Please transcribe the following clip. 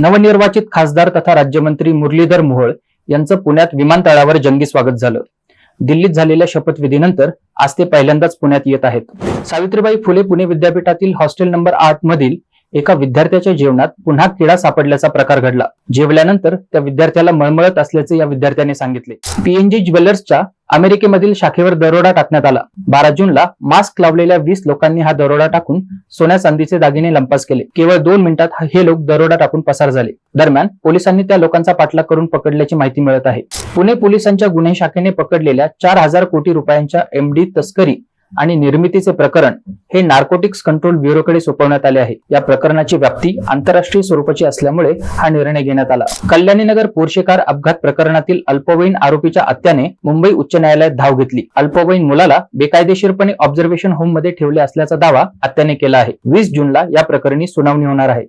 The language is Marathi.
नवनिर्वाचित खासदार तथा राज्यमंत्री मुरलीधर मोहोळ यांचं पुण्यात विमानतळावर जंगी स्वागत झालं. दिल्लीत झालेल्या शपथविधीनंतर आज ते पहिल्यांदाच पुण्यात येत आहेत. सावित्रीबाई फुले पुणे विद्यापीठातील हॉस्टेल नंबर आठ मधील एका विद्यार्थ्याच्या जेवणात पुन्हा किडा सापडल्याचा प्रकार घडला. जेवल्यानंतर त्या विद्यार्थ्याला मळमळत असल्याचे या विद्यार्थ्याने सांगितले. पीएनजी ज्वेलर्सच्या अमेरिकेमधील शाखेवर दरोडा टाकण्यात आला. बारा जूनला मास्क लावलेल्या वीस लोकांनी हा दरोडा टाकून सोन्या चांदीचे दागिने लंपास केले. केवळ दोन मिनिटात हे लोक दरोडा टाकून पसार झाले. दरम्यान पोलिसांनी त्या लोकांचा पाठलाग करून पकडल्याची माहिती मिळत आहे. पुणे पोलिसांच्या गुन्हे शाखेने पकडलेल्या चार हजार कोटी रुपयांच्या एमडी तस्करी आणि निर्मितीचे प्रकरण हे नार्कोटिक्स कंट्रोल ब्युरोकडे सोपवण्यात आले आहे. या प्रकरणाची व्याप्ती आंतरराष्ट्रीय स्वरूपाची असल्यामुळे हा निर्णय घेण्यात आला. कल्याणीनगर पोर्शेकार अपघात प्रकरणातील अल्पवयीन आरोपीच्या हत्याने मुंबई उच्च न्यायालयात धाव घेतली. अल्पवयीन मुलाला बेकायदेशीरपणे ऑब्झर्वेशन होममध्ये ठेवले असल्याचा दावा हत्याने केला आहे. वीस जूनला या प्रकरणी सुनावणी होणार आहे.